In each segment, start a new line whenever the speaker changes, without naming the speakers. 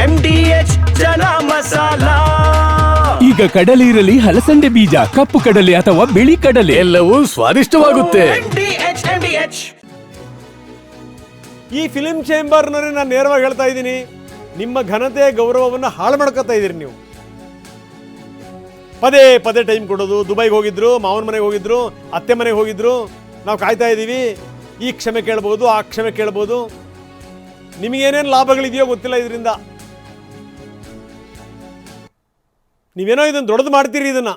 M D H chana masala.
ಈಗ ಕಡಲೆ ಇರಲಿ ಹಲಸಂಡೆ ಬೀಜ ಕಪ್ಪು ಕಡಲೆ ಅಥವಾ ಬಿಳಿ ಕಡಲೆ.
ಎಲ್ಲವೂ ಸ್ವಾದಿಷ್ಟವಾಗುತ್ತೆ.
M D H M D H
ಈ ಫಿಲಿಂ ಚೇಂಬರ್ನಲ್ಲಿ ನಾನು ನೇರವಾಗಿ ಹೇಳ್ತಾ ಇದ್ದೀನಿ ನಿಮ್ಮ ಘನತೆ ಗೌರವವನ್ನು ಹಾಳು ಮಾಡ್ಕೊತಾ ಇದ್ದೀರಿ ನೀವು. ಪದೇ ಪದೇ ಟೈಮ್ ಕೊಡೋದು. ದುಬೈಗೆ ಹೋಗಿದ್ರು ಮಾವನ ಮನೆಗೆ ಹೋಗಿದ್ರು ಅತ್ತೆ ಮನೆಗೆ ಹೋಗಿದ್ರು. ನಾವು ಕಾಯ್ತಾ ಇದ್ದೀವಿ. ಈ ಕ್ಷಮೆ ಕೇಳ್ಬೋದು ಆ ಕ್ಷಮೆ ಕೇಳ್ಬೋದು. ನಿಮಗೇನೇನು ಲಾಭಗಳಿದೆಯೋ ಗೊತ್ತಿಲ್ಲ ಇದರಿಂದ. ನೀವೇನೋ ಇದನ್ನು ದೊಡ್ಡದು ಮಾಡ್ತೀರಿ ಇದನ್ನು?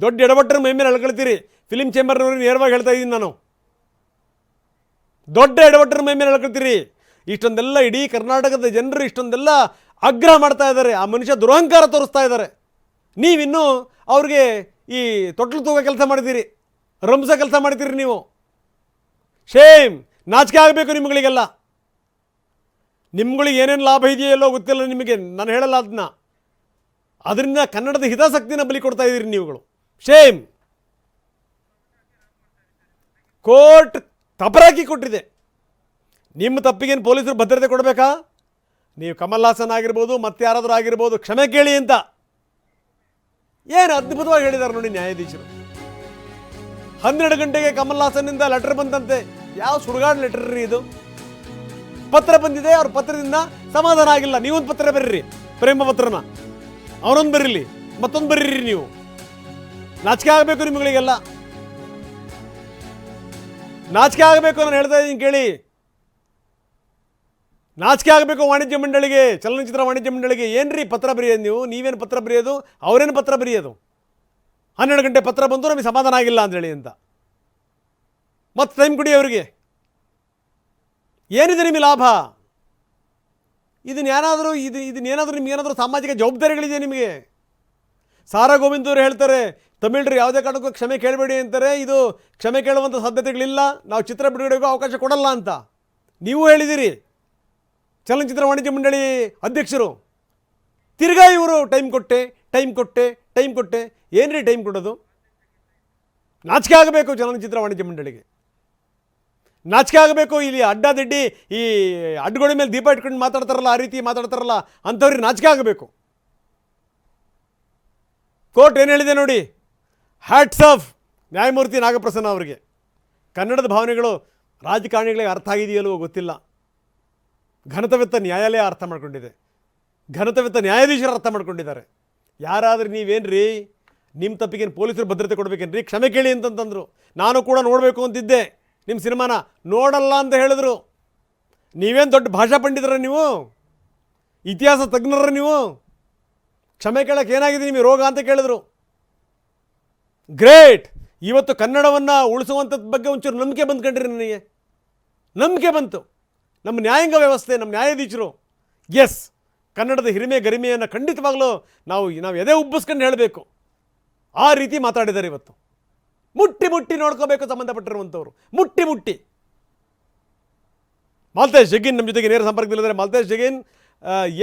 ದೊಡ್ಡ ಎಡವಟ್ಟರ ಮೈ ಮೇಲೆ ಅಳ್ಕೊಳ್ತೀರಿ. ಫಿಲಿಮ್ ಚೇಂಬರ್ನವ್ರಿಗೆ ನೇರವಾಗಿ ಹೇಳ್ತಾ ಇದ್ದೀನಿ ನಾನು. ದೊಡ್ಡ ಎಡವಟ್ಟರ ಮೈ ಮೇಲೆ ಎಳ್ಕೊಳ್ತೀರಿ ಇಷ್ಟೊಂದೆಲ್ಲ ಇಡೀ ಕರ್ನಾಟಕದ ಜನರು ಇಷ್ಟೊಂದೆಲ್ಲ ಆಗ್ರಹ ಮಾಡ್ತಾ ಇದ್ದಾರೆ. ಆ ಮನುಷ್ಯ ದುರಹಂಕಾರ ತೋರಿಸ್ತಾ ಇದ್ದಾರೆ. ನೀವಿನ್ನೂ ಅವ್ರಿಗೆ ಈ ತೊಟ್ಲು ತೂಗ ಕೆಲಸ ಮಾಡಿದ್ದೀರಿ. ರಂಸ ಕೆಲಸ ಮಾಡ್ತೀರಿ ನೀವು. ಶೇಮ್ ನಾಚಿಕೆ ಆಗಬೇಕು ನಿಮ್ಗಳಿಗೆಲ್ಲ. ನಿಮ್ಗಳಿಗೆ ಏನೇನು ಲಾಭ ಇದೆಯೋ ಎಲ್ಲೋ ಗೊತ್ತಿಲ್ಲ ನಿಮಗೆ. ನಾನು ಹೇಳಲ್ಲ ಅದನ್ನ. ಅದರಿಂದ ಕನ್ನಡದ ಹಿತಾಸಕ್ತಿನ ಬಲಿ ಕೊಡ್ತಾ ಇದ್ದೀರಿ ನೀವುಗಳು. ಶೇಮ್ ಕೋರ್ಟ್ ತಪರಾಕಿ ಕೊಟ್ಟಿದೆ. ನಿಮ್ಮ ತಪ್ಪಿಗೇನು ಪೊಲೀಸರು ಭದ್ರತೆ ಕೊಡಬೇಕಾ? ನೀವು ಕಮಲ್ ಹಾಸನ್ ಆಗಿರ್ಬೋದು, ಮತ್ತೆ ಯಾರಾದರೂ ಆಗಿರ್ಬೋದು, ಕ್ಷಮೆ ಕೇಳಿ ಅಂತ. ಏನು ಅದ್ಭುತವಾಗಿ ಹೇಳಿದ್ದಾರೆ ನೋಡಿ ನ್ಯಾಯಾಧೀಶರು. ಹನ್ನೆರಡು ಗಂಟೆಗೆ ಕಮಲ್ ಲೆಟರ್ ಬಂದಂತೆ. ಯಾವ ಸುಡುಗಾಡು ಲೆಟರ್ ರೀ ಇದು? ಪತ್ರ ಬಂದಿದೆ, ಅವ್ರ ಪತ್ರದಿಂದ ಸಮಾಧಾನ ಆಗಿಲ್ಲ. ನೀವೊಂದು ಪತ್ರ ಬರೀರಿ ಪ್ರೇಮ ಪತ್ರನ ಅವನೊಂದು ಬರೀಲಿ, ಮತ್ತೊಂದು ಬರೀರಿ ನೀವು. ನಾಚಿಕೆ ಆಗಬೇಕು ನಿಮ್ಗಳಿಗೆಲ್ಲ. ನಾಚಿಕೆ ಆಗಬೇಕು ನಾನು ಹೇಳ್ತಾ ಇದ್ದೀನಿ ಕೇಳಿ. ನಾಚಿಕೆ ಆಗಬೇಕು ವಾಣಿಜ್ಯ ಮಂಡಳಿಗೆ, ಚಲನಚಿತ್ರ ವಾಣಿಜ್ಯ ಮಂಡಳಿಗೆ. ಏನ್ರಿ ಪತ್ರ ಬರೆಯೋದು ನೀವು? ನೀವೇನು ಪತ್ರ ಬರೆಯೋದು? ಅವರೇನು ಪತ್ರ ಬರೆಯೋದು? ಹನ್ನೆರಡು ಗಂಟೆ ಪತ್ರ ಬಂದು ನಮಗೆ ಸಮಾಧಾನ ಆಗಿಲ್ಲ ಅಂತೇಳಿ ಅಂತ. ಮತ್ತೆ ಟೈಮ್ ಕೊಡಿ ಅವರಿಗೆ. ಏನಿದೆ ನಿಮಗೆ ಲಾಭ? ಇದನ್ನೇನಾದರೂ ಇದು ಇದನ್ನೇನಾದರೂ ನಿಮ್ಗೆ ಏನಾದರೂ ಸಾಮಾಜಿಕ ಜವಾಬ್ದಾರಿಗಳಿದೆ ನಿಮಗೆ? ಸಾರಾ ಗೋವಿಂದ್ ಅವರು ಹೇಳ್ತಾರೆ ತಮಿಳರು ಯಾವುದೇ ಕಾರಣಕ್ಕೂ ಕ್ಷಮೆ ಕೇಳಬೇಡಿ ಅಂತಾರೆ, ಇದು ಕ್ಷಮೆ ಕೇಳುವಂಥ ಸಾಧ್ಯತೆಗಳಿಲ್ಲ, ನಾವು ಚಿತ್ರ ಬಿಡುಗಡೆಗೂ ಅವಕಾಶ ಕೊಡಲ್ಲ ಅಂತ. ನೀವು ಹೇಳಿದ್ದೀರಿ ಚಲನಚಿತ್ರ ವಾಣಿಜ್ಯ ಮಂಡಳಿ ಅಧ್ಯಕ್ಷರು. ತಿರ್ಗಾ ಇವರು ಟೈಮ್ ಕೊಟ್ಟೆ ಟೈಮ್ ಕೊಟ್ಟೆ ಟೈಮ್ ಕೊಟ್ಟೆ. ಏನ್ರಿ ಟೈಮ್ ಕೊಡೋದು? ನಾಚಿಕೆ ಆಗಬೇಕು ಚಲನಚಿತ್ರ ವಾಣಿಜ್ಯ ಮಂಡಳಿಗೆ. ನಾಚಿಕೆ ಆಗಬೇಕು ಇಲ್ಲಿ ಅಡ್ಡಾದಿಡ್ಡಿ ಈ ಅಡ್ಡಗೋಡೆ ಮೇಲೆ ದೀಪ ಇಟ್ಕೊಂಡು ಮಾತಾಡ್ತಾರಲ್ಲ, ಆ ರೀತಿ ಮಾತಾಡ್ತಾರಲ್ಲ, ಅಂಥವ್ರಿಗೆ ನಾಚಿಕೆ ಆಗಬೇಕು. ಕೋರ್ಟ್ ಏನು ಹೇಳಿದೆ ನೋಡಿ? ಹ್ಯಾಟ್ಸ್ ಆಫ್ ನ್ಯಾಯಮೂರ್ತಿ ನಾಗಪ್ರಸನ್ನ ಅವರಿಗೆ. ಕನ್ನಡದ ಭಾವನೆಗಳು ರಾಜಕಾರಣಿಗಳಿಗೆ ಅರ್ಥ ಆಗಿದೆಯಲ್ಲವೋ ಗೊತ್ತಿಲ್ಲ. ಘನತವೆತ್ತ ನ್ಯಾಯಾಲಯ ಅರ್ಥ ಮಾಡ್ಕೊಂಡಿದೆ. ಘನತವೆತ್ತ ನ್ಯಾಯಾಧೀಶರು ಅರ್ಥ ಮಾಡ್ಕೊಂಡಿದ್ದಾರೆ. ಯಾರಾದ್ರೂ ನೀವೇನ್ರಿ? ನಿಮ್ಮ ತಪ್ಪಿಗೇನು ಪೊಲೀಸರು ಭದ್ರತೆ ಕೊಡ್ಬೇಕೇನ್ರಿ? ಕ್ಷಮೆ ಕೇಳಿ ಅಂತಂತಂದರು. ನಾನು ಕೂಡ ನೋಡಬೇಕು ಅಂತಿದ್ದೆ. ನಿಮ್ಮ ಸಿನಿಮಾನ ನೋಡಲ್ಲ ಅಂತ ಹೇಳಿದ್ರು. ನೀವೇನು ದೊಡ್ಡ ಭಾಷಾ ಪಂಡಿತರ ನೀವು? ಇತಿಹಾಸ ತಜ್ಞರ ನೀವು? ಕ್ಷಮೆ ಕೇಳಕ್ಕೆ ಏನಾಗಿದೆ ನಿಮಗೆ ರೋಗ ಅಂತ ಕೇಳಿದ್ರು. ಗ್ರೇಟ್! ಇವತ್ತು ಕನ್ನಡವನ್ನು ಉಳಿಸುವಂಥದ್ದು ಬಗ್ಗೆ ಒಂಚೂರು ನಂಬಿಕೆ ಬಂದ್ಕೊಂಡ್ರಿ ನನಗೆ. ನಂಬಿಕೆ ಬಂತು. ನಮ್ಮ ನ್ಯಾಯಾಂಗ ವ್ಯವಸ್ಥೆ, ನಮ್ಮ ನ್ಯಾಯಾಧೀಶರು. ಎಸ್! ಕನ್ನಡದ ಹಿರಿಮೆ ಗರಿಮೆಯನ್ನು ಖಂಡಿತವಾಗಲೂ ನಾವು ನಾವು ಎದೆ ಉಬ್ಬಿಸ್ಕೊಂಡು ಹೇಳಬೇಕು. ಆ ರೀತಿ ಮಾತಾಡಿದ್ದಾರೆ ಇವತ್ತು. ಮುಟ್ಟಿ ಮುಟ್ಟಿ ನೋಡ್ಕೋಬೇಕು ಸಂಬಂಧಪಟ್ಟಿರುವಂಥವ್ರು. ಮುಟ್ಟಿ ಮುಟ್ಟಿ. ಮಾಲ್ತೇಶ್ ಜಗಿನ್ ನಮ್ಮ ಜೊತೆಗೆ ನೇರ ಸಂಪರ್ಕದಲ್ಲಿದ್ದಾರೆ ಮಾಲ್ತೇಶ್ ಜಗಿನ್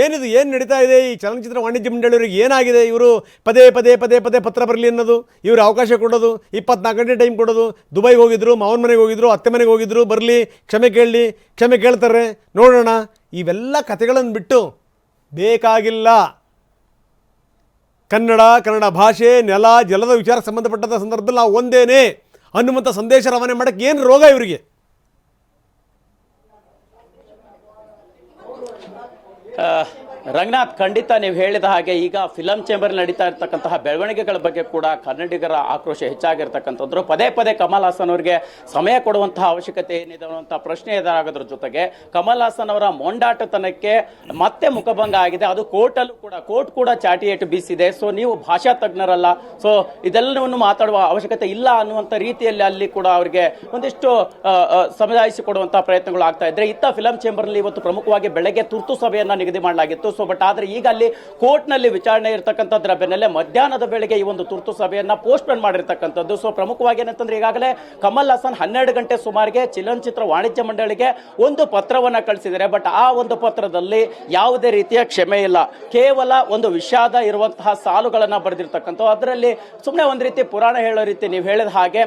ಏನಿದು, ಏನು ನಡೀತಾ ಇದೆ? ಈ ಚಲನಚಿತ್ರ ವಾಣಿಜ್ಯ ಮಂಡಳಿಯವರಿಗೆ ಏನಾಗಿದೆ? ಇವರು ಪದೇ ಪದೇ ಪದೇ ಪದೇ ಪತ್ರ ಬರಲಿ ಅನ್ನೋದು, ಇವರು ಅವಕಾಶ ಕೊಡೋದು, ಇಪ್ಪತ್ನಾಲ್ಕು ಗಂಟೆ ಟೈಮ್ ಕೊಡೋದು, ದುಬೈಗೆ ಹೋಗಿದ್ರು, ಮಾವನ ಮನೆಗೆ ಹೋಗಿದ್ರು, ಅತ್ತೆ ಮನೆಗೆ ಹೋಗಿದ್ರು, ಬರಲಿ, ಕ್ಷಮೆ ಕೇಳಲಿ ಕ್ಷಮೆ ಕೇಳ್ತಾರೆ. ನೋಡೋಣ, ಇವೆಲ್ಲ ಕಥೆಗಳನ್ನು ಬಿಟ್ಟು ಬೇಕಾಗಿಲ್ಲ. ಕನ್ನಡ ಕನ್ನಡ ಭಾಷೆ, ನೆಲ, ಜಲದ ವಿಚಾರ ಸಂಬಂಧಪಟ್ಟಂಥ ಸಂದರ್ಭದಲ್ಲಿ ನಾವು ಒಂದೇನೆ ಅನ್ನುವಂಥ ಸಂದೇಶ ರವಾನೆ ಮಾಡೋಕ್ಕೆ ಏನು ರೋಗ ಇವರಿಗೆ?
ರಂಗನಾಥ್ ಖಂಡಿತ ನೀವು ಹೇಳಿದ ಹಾಗೆ ಈಗ ಫಿಲಂ ಚೇಂಬರ್ ನಡೀತಾ ಇರ್ತಕ್ಕಂತಹ ಬೆಳವಣಿಗೆಗಳ ಬಗ್ಗೆ ಕೂಡ ಕನ್ನಡಿಗರ ಆಕ್ರೋಶ ಹೆಚ್ಚಾಗಿರ್ತಕ್ಕಂಥದ್ದು ಪದೇ ಪದೇ ಕಮಲ್ ಹಾಸನ್ ಅವರಿಗೆ ಸಮಯ ಕೊಡುವಂತಹ ಅವಶ್ಯಕತೆ ಏನಿದೆ ಅನ್ನುವಂಥ ಪ್ರಶ್ನೆ ಎದುರಾಗೋದ್ರ ಜೊತೆಗೆ ಕಮಲ್ ಹಾಸನ್ ಅವರ ಮೊಂಡಾಟತನಕ್ಕೆ ಮತ್ತೆ ಮುಖಭಂಗ ಆಗಿದೆ. ಅದು ಕೋರ್ಟಲ್ಲೂ ಕೂಡ, ಕೋರ್ಟ್ ಕೂಡ ಚಾಟಿ ಏಟು ಬೀಸಿದೆ. ಸೊ ನೀವು ಭಾಷಾ ತಜ್ಞರಲ್ಲ. ಸೊ ಇದೆಲ್ಲವನ್ನು ಮಾತಾಡುವ ಅವಶ್ಯಕತೆ ಇಲ್ಲ ಅನ್ನುವಂಥ ರೀತಿಯಲ್ಲಿ ಅಲ್ಲಿ ಕೂಡ ಅವರಿಗೆ ಒಂದಿಷ್ಟು ಸಮುದಾಯಿಸಿಕೊಡುವಂತಹ ಪ್ರಯತ್ನಗಳು ಆಗ್ತಾ ಇದ್ರೆ, ಇತ್ತ ಫಿಲಂ ಚೇಂಬರ್ನಲ್ಲಿ ಇವತ್ತು ಪ್ರಮುಖವಾಗಿ ಬೆಳಗ್ಗೆ ತುರ್ತು ಸಭೆಯನ್ನ ನಿಗದಿ ಮಾಡಲಾಗಿತ್ತು. ಸೊ ಬಟ್ ಆದ್ರೆ ಈಗ ಅಲ್ಲಿ ಕೋರ್ಟ್ನಲ್ಲಿ ವಿಚಾರಣೆ ಇರತಕ್ಕಂಥದ್ರ ಬೆನ್ನಲ್ಲೇ ಮಧ್ಯಾಹ್ನದ ಬೆಳಗ್ಗೆ ಈ ಒಂದು ತುರ್ತು ಸಭೆಯನ್ನು ಪೋಸ್ಟ್ಪೋನ್ ಮಾಡಿರ್ತಕ್ಕಂಥದ್ದು. ಸೊ ಪ್ರಮುಖವಾಗಿ ಏನಂತಂದ್ರೆ ಈಗಾಗಲೇ ಕಮಲ್ ಹಾಸನ್ ಹನ್ನೆರಡು ಗಂಟೆ ಸುಮಾರಿಗೆ ಚಲನಚಿತ್ರ ವಾಣಿಜ್ಯ ಮಂಡಳಿಗೆ ಒಂದು ಪತ್ರವನ್ನ ಕಳಿಸಿದರೆ ಬಟ್ ಆ ಒಂದು ಪತ್ರದಲ್ಲಿ ಯಾವುದೇ ರೀತಿಯ ಕ್ಷಮೆ ಇಲ್ಲ. ಕೇವಲ ಒಂದು ವಿಷಾದ ಇರುವಂತಹ ಸಾಲುಗಳನ್ನು ಬರೆದಿರ್ತಕ್ಕಂಥ ಅದರಲ್ಲಿ ಸುಮ್ಮನೆ ಒಂದು ರೀತಿ ಪುರಾಣ ಹೇಳೋ ರೀತಿ ನೀವು ಹೇಳಿದ ಹಾಗೆ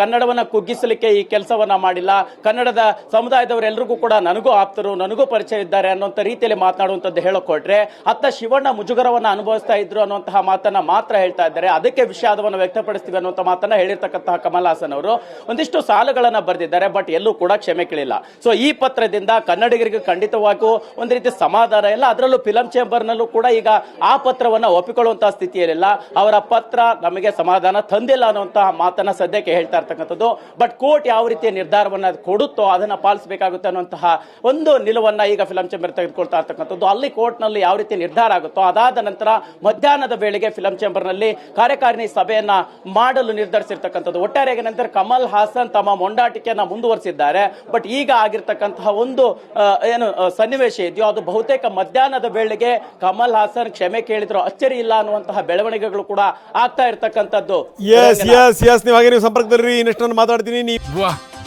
ಕನ್ನಡವನ್ನು ಕುಗ್ಗಿಸಲಿಕ್ಕೆ ಈ ಕೆಲಸವನ್ನ ಮಾಡಿಲ್ಲ. ಕನ್ನಡದ ಸಮುದಾಯದವರೆಲ್ಲರಿಗೂ ಕೂಡ ನನಗೂ ಆಪ್ತರು, ನನಗೂ ಪರಿಚಯ ಇದ್ದಾರೆ ಅನ್ನೋಂಥ ರೀತಿಯಲ್ಲಿ ಮಾತಾಡ ಮಾತನಾಡುವಂಥದ್ದು ಹೇಳಕ್ ಹೊರಟ್ರೆ ಅತ್ತ ಶಿವಣ್ಣ ಮುಜುಗರವನ್ನ ಅನುಭವಿಸ್ತಾ ಇದ್ರು ಅನ್ನುವಂತಹ ಮಾತನ್ನ ಮಾತ್ರ ಹೇಳ್ತಾ ಇದ್ದಾರೆ. ಅದಕ್ಕೆ ವಿಷಾದವನ್ನು ವ್ಯಕ್ತಪಡಿಸ್ತೀವಿ ಅನ್ನುವಂಥ ಮಾತನ್ನ ಹೇಳಿರ್ತಕ್ಕಂತಹ ಕಮಲ್ ಹಾಸನ್ ಅವರು. ಒಂದಿಷ್ಟು ಸಾಲುಗಳನ್ನ ಬರೆದಿದ್ದಾರೆ, ಬಟ್ ಎಲ್ಲೂ ಕೂಡ ಕ್ಷಮೆ ಕೇಳಿಲ್ಲ. ಸೊ ಈ ಪತ್ರದಿಂದ ಕನ್ನಡಿಗರಿಗೆ ಖಂಡಿತವಾಗೂ ಒಂದು ರೀತಿ ಸಮಾಧಾನ ಇಲ್ಲ. ಅದರಲ್ಲೂ ಫಿಲಂ ಚೇಂಬರ್ನಲ್ಲೂ ಕೂಡ ಈಗ ಆ ಪತ್ರವನ್ನ ಒಪ್ಪಿಕೊಳ್ಳುವಂತಹ ಸ್ಥಿತಿಯಲ್ಲಿಲ್ಲ. ಅವರ ಪತ್ರ ನಮಗೆ ಸಮಾಧಾನ ತಂದಿಲ್ಲ ಅನ್ನುವಂತಹ ಮಾತನ್ನ ಸದ್ಯಕ್ಕೆ ಹೇಳ್ತಾ ಇರ್ತಕ್ಕಂಥದ್ದು. ಬಟ್ ಕೋರ್ಟ್ ಯಾವ ರೀತಿಯ ನಿರ್ಧಾರವನ್ನ ಕೊಡುತ್ತೋ ಅದನ್ನ ಪಾಲಿಸಬೇಕಾಗುತ್ತೆ ಅನ್ನುವಂತಹ ಒಂದು ನಿಲುವನ್ನ ಈಗ ಫಿಲಂ ಚೇಂಬರ್ ತೆಗೆದುಕೊಳ್ತಾ ಇರ್ತಕ್ಕಂಥದ್ದು. ಅಲ್ಲಿ ಕೋರ್ಟ್ನಲ್ಲಿ ಯಾವ ರೀತಿ ನಿರ್ಧಾರ ಆಗುತ್ತೋ ಅದಾದ ನಂತರ ಮಧ್ಯಾಹ್ನದ ವೇಳೆಗೆ ಫಿಲಂ ಚೇಂಬರ್ನಲ್ಲಿ ಕಾರ್ಯಕಾರಿಣಿ ಸಭೆಯನ್ನ ಮಾಡಲು ನಿರ್ಧರಿಸಿರ್ತಕ್ಕಂಥದ್ದು. ಒಟ್ಟಾರೆಯಾಗಿ ನಂತರ ಕಮಲ್ ಹಾಸನ್ ತಮ್ಮ ಮೊಂಡಾಟಿಕೆಯನ್ನು ಮುಂದುವರಿಸಿದ್ದಾರೆ. ಬಟ್ ಈಗ ಆಗಿರ್ತಕ್ಕಂತಹ ಒಂದು ಏನು ಸನ್ನಿವೇಶ ಇದೆಯೋ ಅದು ಬಹುತೇಕ ಮಧ್ಯಾಹ್ನದ ವೇಳೆಗೆ ಕಮಲ್ ಹಾಸನ್ ಕ್ಷಮೆ ಕೇಳಿದ್ರು. ಅಚ್ಚರಿ ಇಲ್ಲ ಅನ್ನುವಂತಹ ಬೆಳವಣಿಗೆಗಳು ಕೂಡ ಆಗ್ತಾ ಇರ್ತಕ್ಕಂಥದ್ದು.
ಎಸ್ ಎಸ್ ಎಸ್ ನೀವು ಹಾಗೆ ನೀವು ಸಂಪರ್ಕದಲ್ಲಿ ಇನ್ನಷ್ಟು ನಾನು ಮಾತಾಡ್ತೀನಿ. ನೀವು
ವಾ.